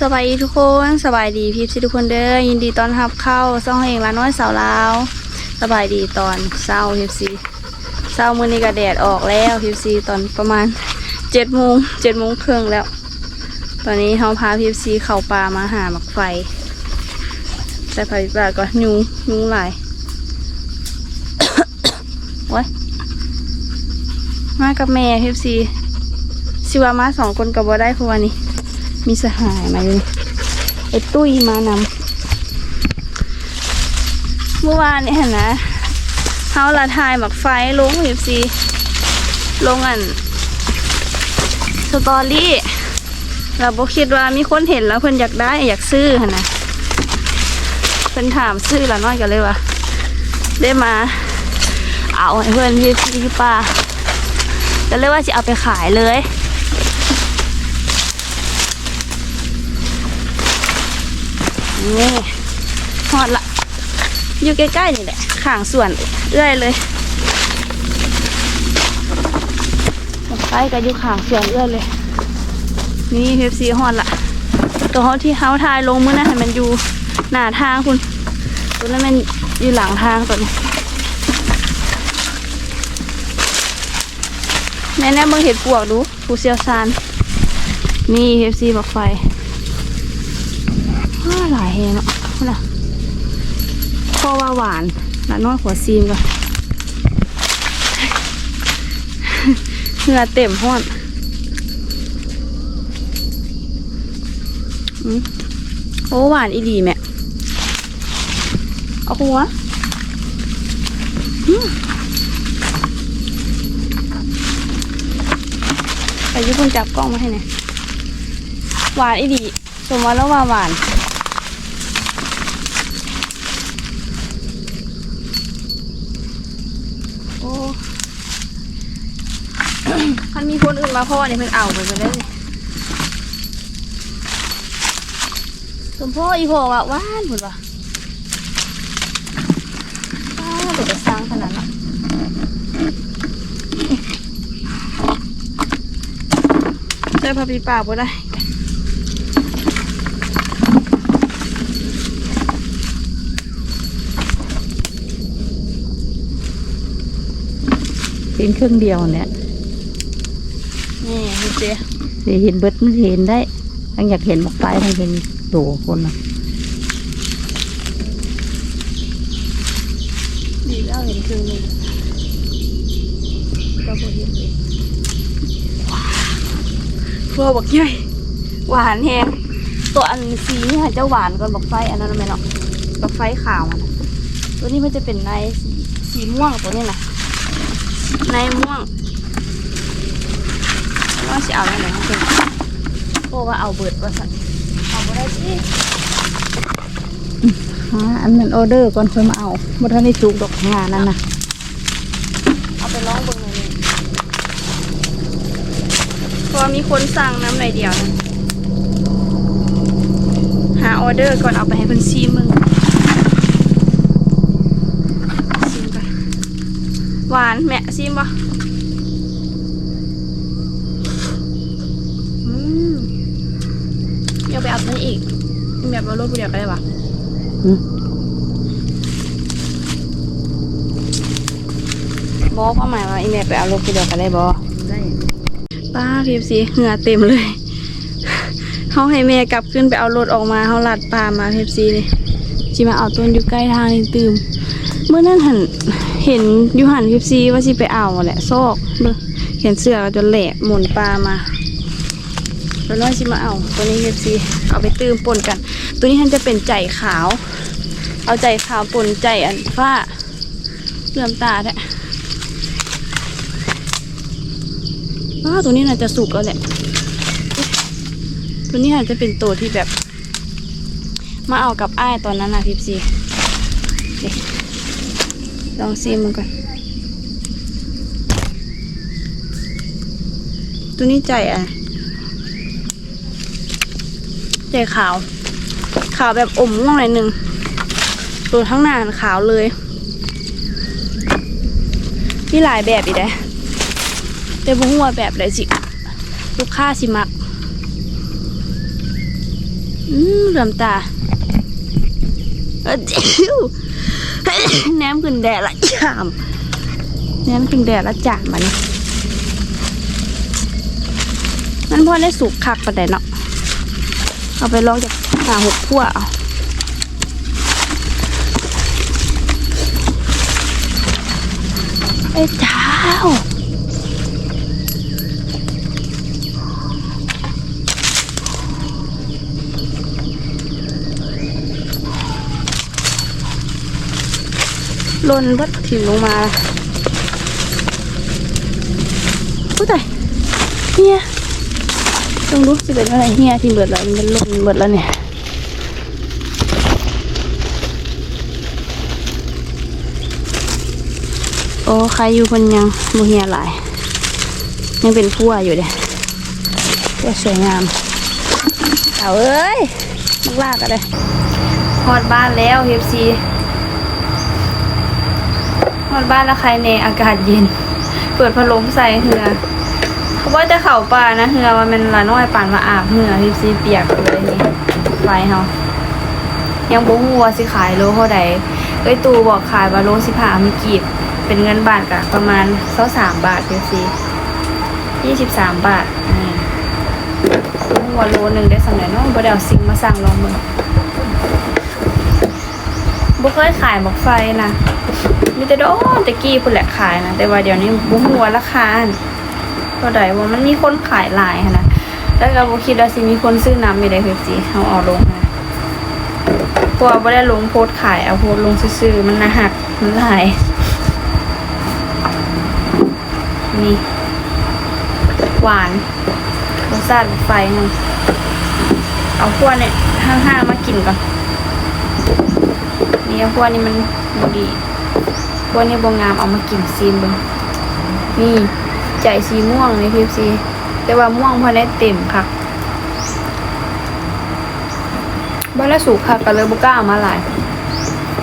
สบายดีทุกคนสบายดีพี่ทุกคนเด้อยินดีตอนรับเข้าซ่องเองละน้อยสาวลาวสบายดีตอนเช้าพีซีเช้ามื้อนี้ก็แดดออกแล้วพีซีตอนประมาณเจ็ดโมงเจ็ดโมงครึ่งแล้ว ตอนนี้เขาพาพีซีเข้าป่ามาหาหมักไฟแต่ไฟป่าก็ยุงยุงหลายโอ้ยมากับแม่พีซีชิวามาสองคนกับบ่ได้พว่านี่ มีสหายมาเลยไอ้ตุ้ยมานำเมื่อวานเนี่ยเห็นนะเฮาละทายหมักไฟลงหิบซีลงอันสตอรี่เราบอกคิดว่ามีคนเห็นแล้วเพิ่นอยากได้อยากซื้อหั่นนะเพิ่นถามซื้อละน้อยกันเลยว่าได้มา เอาให้เพื่อนที่ที่ป้าก็เลยว่าจะเอาไปขายเลย นี่หอดละ อยู่ใกล้ๆนี่แหละข้างสวนเอื้อยเลยใกล้กับอยู่ข้างสวนเอื้อยเลย นี่เพฟซีหอดละ ตัวเขาที่เขาทายลงมือนะให้มันอยู่หน้าทางคุณ ตัวนั้นมันอยู่หลังทางตัวนี้แม่แน่เบิ่งเห็ดปวกดูผู้เชี่ยวชาญนี่เพฟซีบอกไฟ หลายแฮงอะนะพราว่าหวานละน้อยหัวซีมก่อนเหงื่อเต็มห้อนอืมโอ้หวานอีหลีแม่เอาหัวไปญี่ปุ่นจับกล้องมาให้หน่อยหวานอีหลีสมว่าแล้วว่าหวาน โอ้ คัน มีคนอื่าพ่อเนี่เพิ่นเอาไปไปเลยสมพ่ออีพ่อว่าหวานพุ่นว่ะว้าวเดี๋ยวจะสร้างขนาดนั้นได้พาปีป่าบ่ได้เห็นเครื่องเดียวเนี่ย นี่ดูสิสิเห็นเบิดมันสิเห็นได้ทั้งอยากเห็นหมอกไฟทั้งเห็นโตคนนะดีแล้วเห็นคือนี่ก็บ่เห็นเลยว้าวฟัวบักใหญ่หวานแฮงตัวอันสีนี่ค่ะจะหวานกว่าบักไฟอันนั้นไหมเนาะบักไฟขาวมันน่ะตัวนี้มันจะเป็นในสีสีม่วงตัวนี้นะในม่วง ว่าสิเอาอะไรนะเพื่อนโอ้ว่าเอาเบิดว่าสันเอาบ่ได้สิหาอันนั้นออเดอร์ก่อนค่อยมาเอาบ่ทันได้สุกดอกงานนั่นน่ะเอาไปลองเบิ่งหน่อยหนึงเพราะว่ามีคนสั่งน้ำหน่อยเดียวนะหาออเดอร์ก่อนเอาไปให้เพิ่นซีมึงซีมก่อนหวานแม่ซีมบ่อืมเดี๋ยวไปเอาตัว นี้อีกแบบว่ารถผู้เดียวก็ได้ปะอืมบอกว่าหมายว่าอีแม่ไปเอารถผู้เดียวก็ได้บ่ได้ป้าพีฟซีเหงื่อเต็มเลยเขาให้แม่กลับขึ้นไปเอารถออกมาเขาลัดปลามาพีฟซีเลยจิมาเอาต้นอยู่ใกล้ทางนี่ตื่มเมื่อนั้นหันเห็นอยูหันพีฟซีว่าสิไปเอาแหละซอกเบิ่งเห็นเสือจนแหลกหมุนปลามา แล้วน้อยสิมาเอา ตัวนี้พีฟซีเอาไปตื่มปนกัน ตัวนี้ท่านจะเป็นใจขาว เอาใจขาวปนใจอันฟ้าเลื่อมตาแท้ว้าตัวนี้น่าจะสุกแล้วแหละ ตัวนี้อาจจะเป็นตัวที่แบบ มาเอากับอ้ายตอนนั้นนะพิบซีซีลองซีมันก่อน ตัวนี้ใจอะ ใจขาว ขาวแบบอมม่วงหน่อยหนึ่งตัวทั้งหน้าขาวเลยมีหลายแบบอีกเลยแต่บุ้งว่าแบบไหนสิ ลูกค้าสิมักเหลื่อมตาเจิ้วแหนมขึ้นแดดละจามแหนมขึ้นแดดละจามมาเนี่ยมันพอได้สุกคักประเด็นเนาะ เอาไปลองจากหาหกขั้วเอาไอ้เจ้าลนวัดถิ่นลงมาผู้ใดเฮีย ต้องรู้สิเป็นอะไรเฮียที่เบิดแล้วมันลนเบิดแล้วเนี่ยโอ้ใครอยู่คนยังมูเฮียหลาย ยังเป็นพั่วอยู่เด้ก็สวยงามเอาเอ้ยมักลากกันเลยพอดบ้านแล้วเฮฟซีนอนบ้านแล้วใครในอากาศเย็น เปิดพัดลมใส่เหือเขา ว่าจะเข่าป่านะเหือว่ามันละน้อยป่านมาอาบเหือทิซีเปียกเลยนี่ไฟเฮายังบ่ฮู้ว่าสิขายโลเท่าใดเอ้ยตูบอกขายว่าโลสิบห้ามีกีบเป็นเงินบาทกะประมาณเท่าสามบาทเดียวสิยี่สิบสามบาทบ่ฮู้ว่าโลหนึ่งได้สำเร็จเนาะบ่ได้เอาซิงมาสั่งลองมึงบ่เคยขายหมกไฟนะมีแต่โดนตะกี้พุ่นแหละขายนะ แต่ว่าเดี๋ยวนี้บุ้หัวราคา ก็ได้ว่ามันมีคนขายหลายหั้นะแล้วก็บคิดว่าสิมีคนซื้อน้ำไม่ได้คือสิเอาเออกลงนะเพราะว่าบ่ได้ลงโพสขายเอาโพสลงซื่อมันนะหักมันหลายนี่หวานรสชาติไฟนึงเอาพวเนี่ยห้างๆมากินก่อนนี่เอาพวนี้มันบดีพวนี้บงงามเอามากินซีนเบิ่งนี่ ใจสีม่วงในพีซีแต่ว่าม่วงพอได้เต็มค่ะบ้านละสูกค่ะก็เลยบุก้าอมาหลาย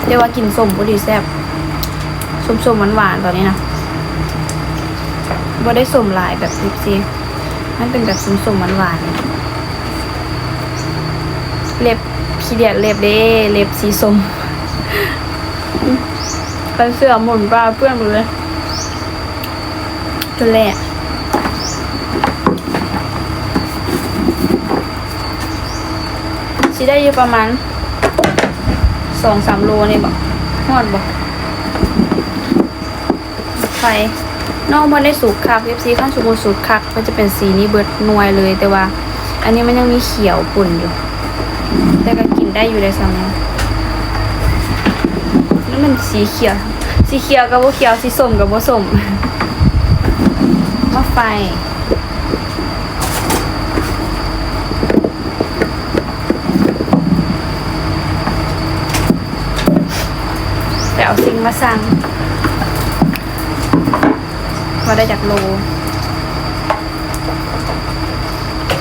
แต่ว่ากินส้มก็ดีแซ่บส้มๆหวานๆตอนนี้นะบ่ได้ส้มหลายแบบพีซีมันเป็นแบบส้มๆหวานๆเล็บขี้เดียดเล็บเด้เล็บสีส้มไปเสือหมุนปลาเพื่อนเลย จนแหละสิได้อยู่ประมาณสองสามโลนี่บอกหอดบอกไฟน้องพอได้สูกคักเอฟซีข้างสมูสูกคักมันจะเป็นสีนี้เบิดนวยเลยแต่ว่า อันนี้มันยังมีเขียวปุ่นอยู่ แต่ก็กินได้อยู่ในสมัยนี่มันสีเขียว สีเขียวกับบ่เขียวสีส้มกับบ่ส้ม ไฟไปเอาสิ่งมาสั่งมาได้จากโล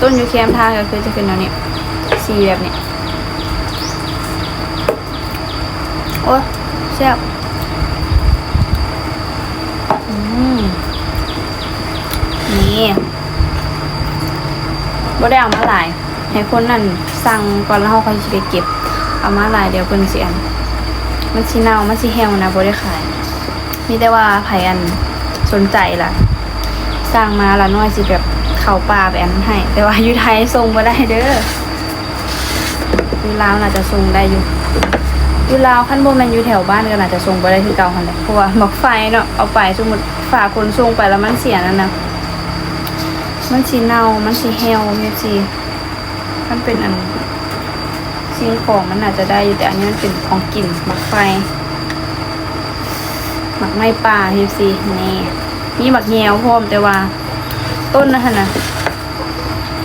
ต้นยูแคมทางก็คือจะเป็นแนวนี้สีแบบนี้ โอ้แซ่บอืม นี่บ่ได้เอามาหลาย ให้คนนั่นสั่งก่อนแล้วเขาค่อยไปเก็บ เอามาหลายเดี๋ยวเพิ่นสิอันมันสิเน่ามันสิแห้วนะบ่ได้ขาย มีแต่ว่าไผอันสนใจล่ะสร้างมาละน้อยสิแบบเข้าป่าไปอันให้ แต่ว่าอยู่ไทยส่งบ่ได้เด้ออยู่ลาวน่าจะส่งได้อยู่อยู่ลาวขั้นบนมันอยู่แถวบ้านก็อาจจะส่งไปได้คือเก่าคันแหละเพราะว่าหมอกไฟเนาะเอาไปสมมติฝากคนส่งไปแล้วมันเสียนั่นนะ มันสีเนามันสีเหี่ยวมีสีมันเป็นอันสิ่งของมันอาจจะได้อยู่แต่อันนี้มันเป็นของกลิ่นหมักไฟหมักไม้ป่าเฮฟซีนี่นี่หมักแงวพร้อมแต่ว่า ต้นนะฮะนะ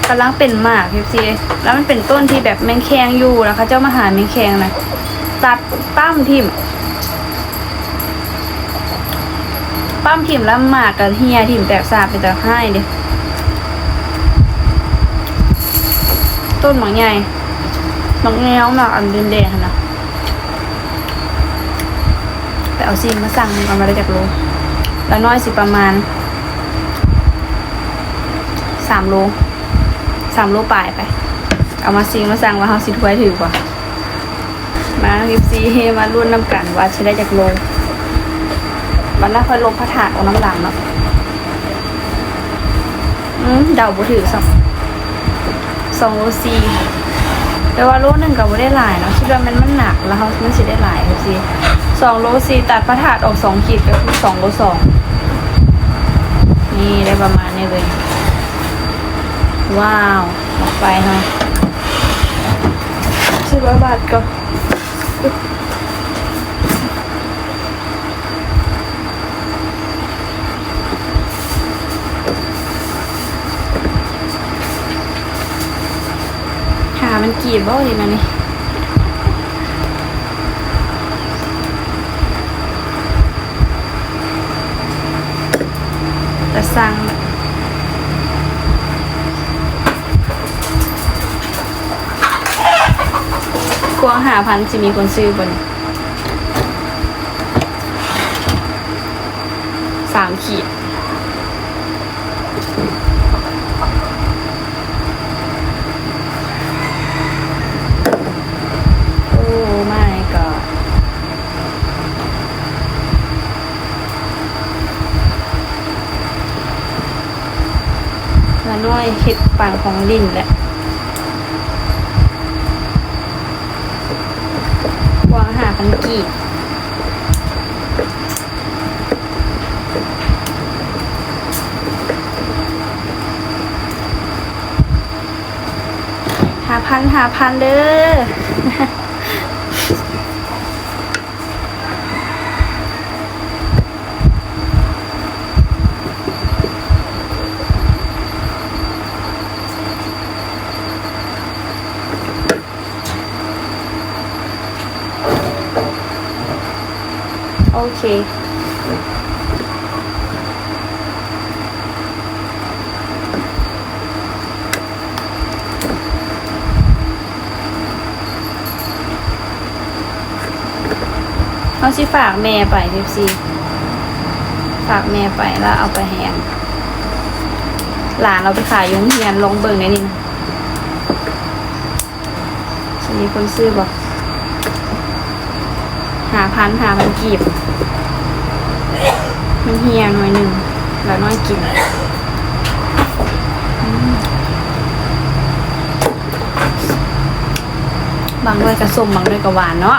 กำลังเป็นหมากเฮฟซีแล้วมันเป็นต้นที่แบบแมงแคงอยู่แล้วเขาเจ้ามาหาแมงแคงนะตัดปั้มทิมปั้มทิมแล้วหมากกับเฮียทิมแตกสาบเป็นแต่ให้เด้ ต้นหมากใหญ่หมากแงวหมากอันเดนแดงๆหั่นนะไปเอาซีนมาสั่งกันมาได้จากโลแล้วน้อยสิประมาณสามโลสามโลปลายไป เอามาซิงมาสั่งว่าเฮาสิถ้วยถือกว่ามาเอฟซีมารุ่นน้ำกันว่าใช้ได้จากโลวันละค่อยลงพระถาดเอาน้ำหลังเนาะอืมเดาบ่ถือสัก สองโลซีแต่ว่าโลหนึ่งกับ่ได้หลายเนาะคิดว่ามันมันหนักแล้วเขามันสิได้หลายเอฟซีสองโลซีตัดพระถาดออกสองขีดก็คือสองโลสองนี่ได้ประมาณนี้เลย ว้าวออกไปเน่อยสิบาทก็ มันกีบบ่ดีนะนี่แต่สั่งกวางหาพันจะมีคนซื้อบนสามขีด โอ้ my god ละน้อยางของดินแหละวางหาพันกี่หาพันหาพันเด้อ โอเค เขาสิฝากแม่ไปพิซีฝากแม่ไปแล้วเอาไปแหงหลานเราไปขายยุงเฮียนลงเบิ่งในนี่นะจะมีคนซื้อบอก หาพันหาพันกีบ มันเฮียหน่อยหนึ่งแล้วน้อยกินบางด้วยกระส้มบางด้วยกระหวานเนาะ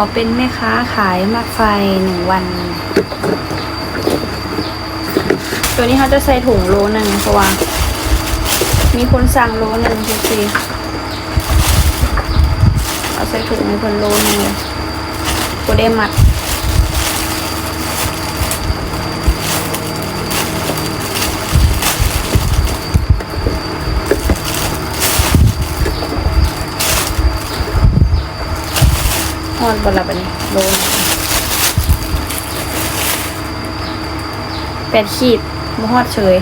อเป็นแม่ค้าขายมากไฟหนึ่งวัน ตัวนี้เขาจะใส่ถุงโลหนึ่งเพราะว่า มีคนสั่งโลหนึ่งทีซีเอาใส่ถุงในคนโลหนึ่งเลยกูได้มัด ฮอดบนละบันโลนแปดขีดมาฮอดเฉย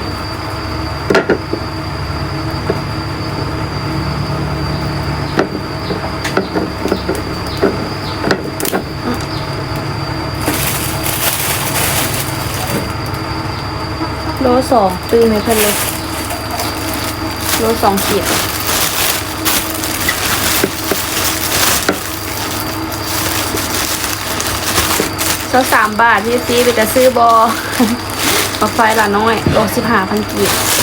โลสองตื้มให้เพิ่นเลยโลสองขีด แล้วสามบาทพี่ซีไปจะซื้อบอมาไฟละน้อยโลสิบห้าพันกีบ